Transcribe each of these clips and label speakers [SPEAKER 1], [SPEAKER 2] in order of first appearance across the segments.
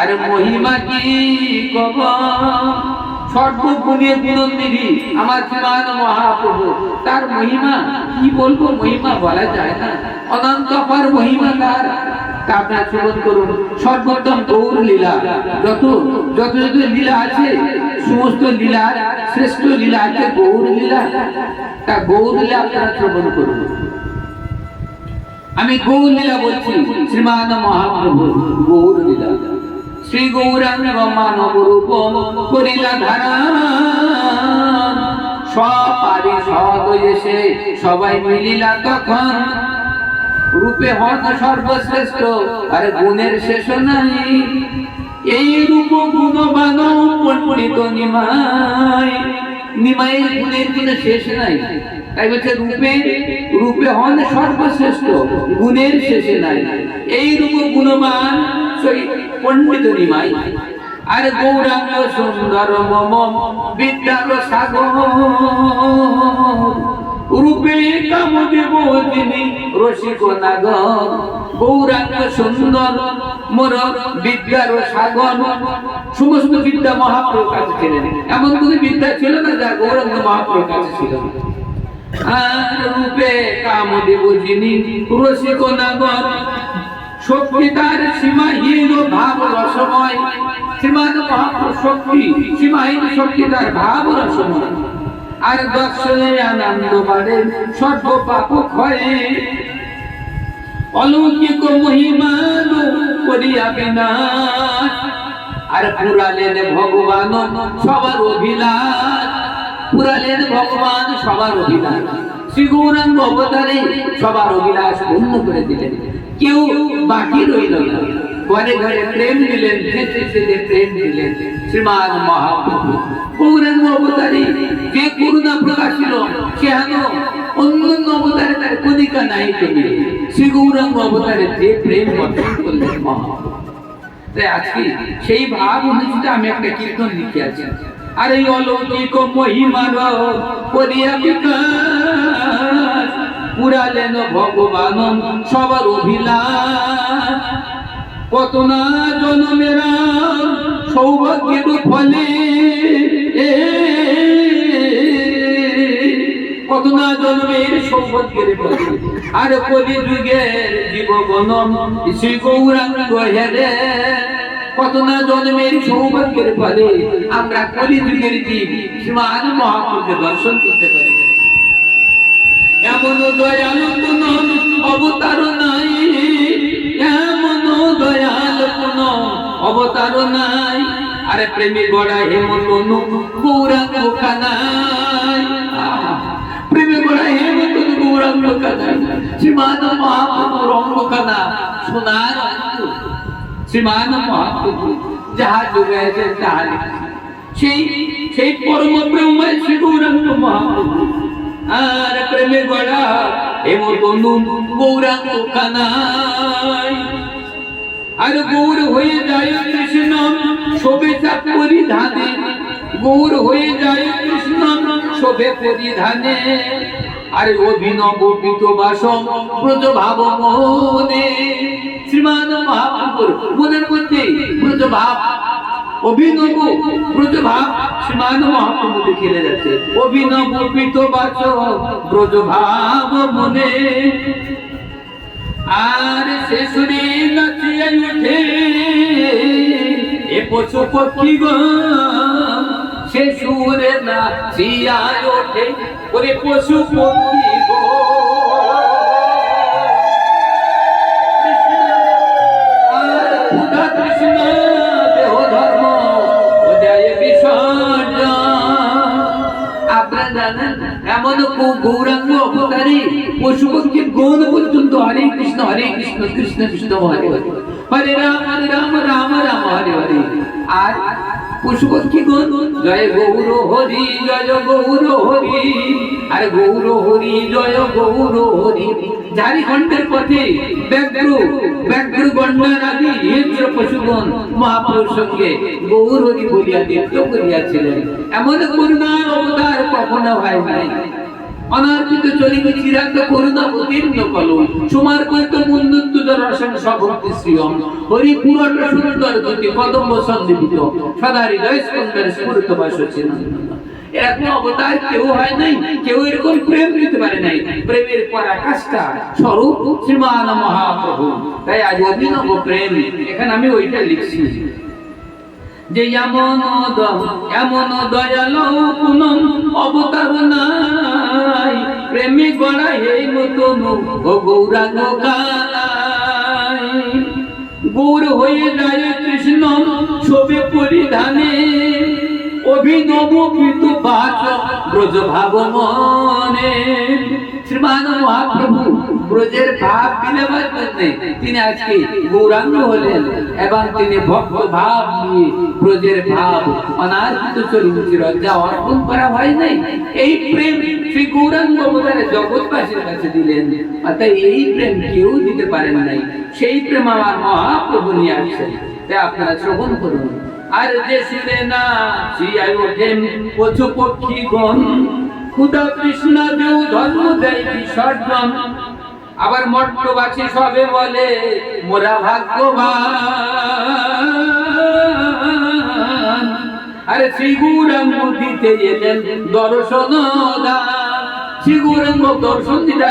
[SPEAKER 1] আর মহিমা কি কব সর্বগুণের বিনন্দিনী আমার জীবন মহাপ্রভু তার মহিমা কি বলবো মহিমা বলা যায় না অনন্ত পর মহিমা তার আপনার শ্রবণ করুন সর্বোত্তম গৌর লীলা যত যত যত লীলা আছে সমস্ত লীলার শ্রেষ্ঠ লীলা আছে গৌর লীলা তা গৌর লীলা আপনারা শ্রবণ করুন আমি গৌর লীলা বলছি শ্রীমান মহাপ্রভু গৌর লীলা শ্রী গৌরাঙ্গ মানব রূপ করিলা ধারা সপারি সদ এসে সবাই মিলিলা তখন রূপে হত সর্বশ্রেষ্ঠ আর গুণের শেষ নাই এই রূপ গুণবান পণ্ডিত নিমাই নিমাইয়ের গুণের কোনো শেষ নাই তাই বলছে রূপে রূপে হন সর্বশ্রেষ্ঠ গুণের নাই এই রূপ গুণমান সুন্দর রূপে রসিক মোর বিদ্যার সাগর সমস্ত বিদ্যা মহাপ্রকাশ ছিলেন এমন কোন বিদ্যা ছিল না যা গৌরাঙ্গ মহাপ্রকাশ ছিল রূপে কাম যিনি রসিক নাগর শক্তি তার সীমাহীন ভাব রসময় সীমাহীন শক্তি সীমাহীন শক্তি তার ভাব রসময় আর দর্শনে আনন্দ বাড়ে সর্ব পাপ ক্ষয়ে অলৌকিক মহিমান করিয়া আর পুরালেন ভগবান সবার অভিলাষ পুরালের ভগবান সবার অভিলাষ শ্রী গৌরাঙ্গ অবতারে সবার অভিলাষ পূর্ণ করে দিলেন কেউ বাকি রইল না ঘরে ঘরে প্রেম দিলেন প্রেম দিলেন শ্রীমান মহাপ্রভু গৌরাঙ্গ অবতারে যে করুণা সে অন্যান্য অবতারে তার কণিকা নাই কবি শ্রী গৌরাঙ্গ অবতারে যে প্রেম বর্ষণ করলেন মহাপ্রভু তাই আজকে সেই ভাব অনুষ্ঠিত আমি একটা কীর্তন লিখে আছি আরে অলৌকিক মহিমার করিয়া বিকাশ পুরালেন ভগবান সবার অভিলাষ কত না জনমেরা সৌভাগ্যের ফলে কত না জন্মের সৌভাগ্যের ফলে আর কলি যুগের জীবগণ শ্রী গৌরাঙ্গ হেরে কত না জন্মের সৌভাগ্যের ফলে আমরা কলিযুগের জীব শ্রীমান মহাপুরকে দর্শন করতে পারি এমন দয়ালু কোন অবতার নাই এমন দয়াল কোন অবতার নাই আরে প্রেমী গড়া এমন কোন গৌরাঙ্গ কানাই প্রেমী গড়া এমন কোন গৌরাঙ্গ কানাই শ্রীমান মহাপুরুষ রঙ্গ কানা সোনার মহাপ্রভু যাহা তাহা সেই সেই পরম মহাপ্রভু আর প্রেমে গড়া গৌরাঙ্গ কানাই আর গৌর হয়ে যায় কৃষ্ণ শোভে চাপ পরিধানে গৌর হয়ে যায় কৃষ্ণ শোভে পরিধানে আর অভিনব পিত বাসম ভাব মনে মনের মধ্যে ব্রত ভাব অভিনব ব্রজ ভাব সমান মহাপ্রভু খেলে যাচ্ছে অভিনব পিত বাচ ব্রজ ভাব মনে আর শেষরে নাচিয়ে উঠে এ পশু পক্ষী সে সুরে নাচিয়া ওঠে ওরে পশু পক্ষী এমন গৌরাঙ্গ অবতারে পশু পক্ষীর গৌণ পর্যন্ত হরে কৃষ্ণ হরে কৃষ্ণ কৃষ্ণ কৃষ্ণ হরে হরে রাম হরে রাম রাম রাম হরে হরে আর পশু পক্ষী গণ জয় গৌর হরি জয় গৌর হরি আর গৌর হরি জয় গৌর হরি ঝারি খণ্ডের পথে ব্যাগ্রু ব্যাগ্রু গণ্ডানাদি হিন্দ্র পশুগণ মহাপুরুষ সঙ্গে গৌর হরি বলিয়া নৃত্য করিয়াছিলেন এমন করুণার অবতার কখনো হয় নাই অনার্পিত চরিবে চিরান্ত করুণা উতীর্ণ কলম সুমার কৈত মুন্দুত্ব দর্শন সভক্তি শ্রীয়ম হরি পুরট সুন্দর গতি কদম্ব সন্দিপিত সদা হৃদয় স্পন্দন স্ফুরিত বাসচিন্তা অবতার কেউ হয় নাই কেউ এরকম প্রেম দিতে পারে নাই প্রেমের পরাকাষ্ঠা স্বরূপ শ্রীমান মহাপ্রভু তাই আজ অভিনব প্রেম এখানে আমি ওইটা লিখছি যে এমন এমন দয়াল অবতার নাই এই ও গৌর হয়ে যায় কৃষ্ণ শোভে পরিধানে অভিনব কিন্তু তিনি আজকে গৌরাঙ্গ হলেন এবং তিনি ভক্ত ভাব নিয়ে ব্রজের ভাব যা অর্পণ করা হয় নাই এই প্রেম শ্রী গৌরাঙ্গ জগৎবাসীর কাছে দিলেন এই প্রেম কেউ দিতে পারেন নাই সেই প্রেম আমার মহাপ্রভু নিয়ে আসছেন তাই আপনারা শ্রবণ করুন আর যে ছিলে না চিয়ায় ওঠেন পশু গণ খুদা কৃষ্ণ দেউ ধর্ম দেয় বিসর্জন আবার মঠবাসী সবে বলে মোরা ভাগ্যবান আরে শ্রীগুরাঙ্গ দিতে এলেন দর্শন দা শ্রীগুরাঙ্গ দর্শন দিতে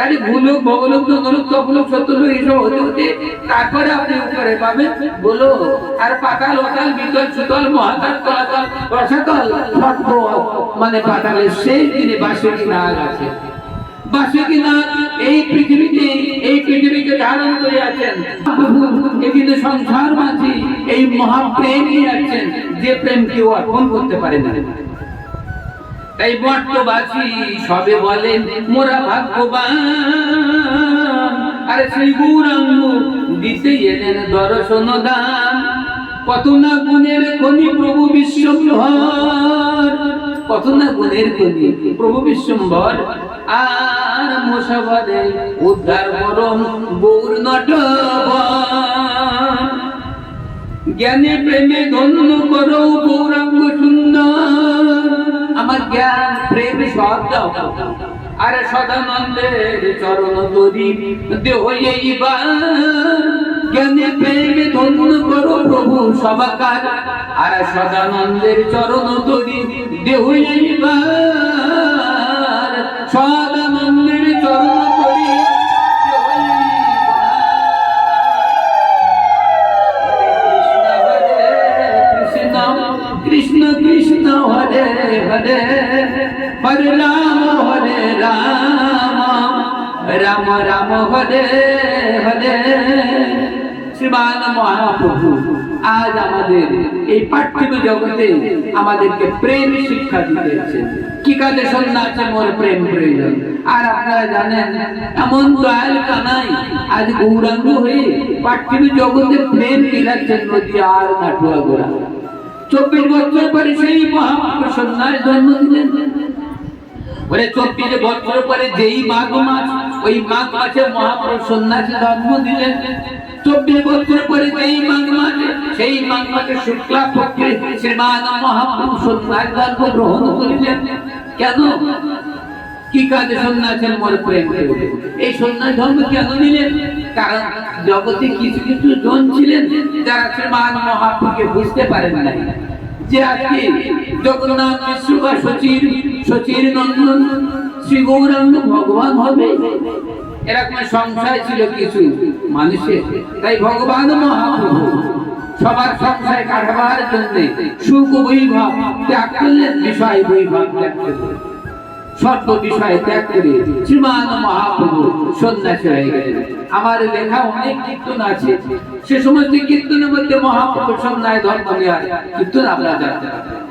[SPEAKER 1] তাহলে ভুলুক এইসব হতে হতে তারপরে আপনি উপরে পাবেন বলো আর পাতাল বিতল সুতল মহাতাল তলাতল রসাতল মানে পাতালের শেষ দিনে বাসুকি নাগ আছে বাসুকি নাগ এই পৃথিবীতে এই পৃথিবীকে ধারণ করে আছেন কিন্তু সংসার মাঝি এই মহাপ্রেম নিয়ে আছেন যে প্রেম কেউ অর্পণ করতে পারে না তাই মট্টবাসী সবে বলেন মোরা ভাগ্যবান আরে শ্রী গৌরাঙ্গ দিতে এলেন দর্শন দান কত না গুণের কনি প্রভু বিশ্বম্ভর কত না গুণের কনি প্রভু বিশ্বম্ভর আর মোসাবাদে উদ্ধার করম গৌর নট জ্ঞানে প্রেমে ধন্য করো গৌরাঙ্গ শুন জ্ঞান প্রেম শব্দ আর সদানন্দের চরণ তরি দেহ এইবার কেনে প্রেমে ধন্য করো প্রভু সবাকার আর সদানন্দের চরণ তরি দেহ এইবার কৃষ্ণ কৃষ্ণ হরে হরে হরে রাম হরে রাম রাম রাম হরে হরে শ্রীমান মহাপ্রভু আজ আমাদের এই পার্থিব জগতে আমাদেরকে প্রেম শিক্ষা দিতেছে কি কাজে সন্ন্যাসে মোর প্রেম প্রয়োজন আর আপনারা জানেন এমন দয়াল কানাই আজ গৌরাঙ্গ হয়ে পার্থিব জগতে প্রেম বিলাচ্ছেন নদী আর নাটুয়া গোড়া চব্বিশ বছর পরে সেই মহামানব জন্ম দিলেন বলে চব্বিশ বছর পরে যেই মাঘ মাস ওই মাঘ মাসে মহাপুরুষ জন্ম দিলেন চব্বিশ বছর পরে যেই মাঘ মাসে সেই মাঘ মাসে শুক্লা পক্ষে শ্রীমান মহাপুরুষ সন্ন্যাস জন্ম গ্রহণ করিলেন কেন কি কাজে সন্ন্যাসের মন প্রেম এই সন্ন্যাস ধর্ম কেন নিলেন কারণ জগতে কিছু কিছু জন ছিলেন যারা শ্রীমান মহাপুকে বুঝতে পারেন নাই যে আজকে জগন্নাথ নন্দন শ্রী গৌরাঙ্গ ভগবান হবে এরকম সংশয় ছিল কিছু মানুষের তাই ভগবান মহাপ্রভু সবার সংশয় কাটাবার জন্য সুখ বৈভব ত্যাগ করলেন বিষয় বৈভব ত্যাগ করলেন সর্ব বিষয়ে ত্যাগ করে শ্রীমান মহাপ্রভু সন্ন্যাসী হয়ে গেলেন আমার লেখা অনেক কীর্তন আছে সে সমস্ত কীর্তনের মধ্যে মহাপ্রভু সন্ন্যায় ধর্ম নেওয়ার কীর্তন আপনারা জানতে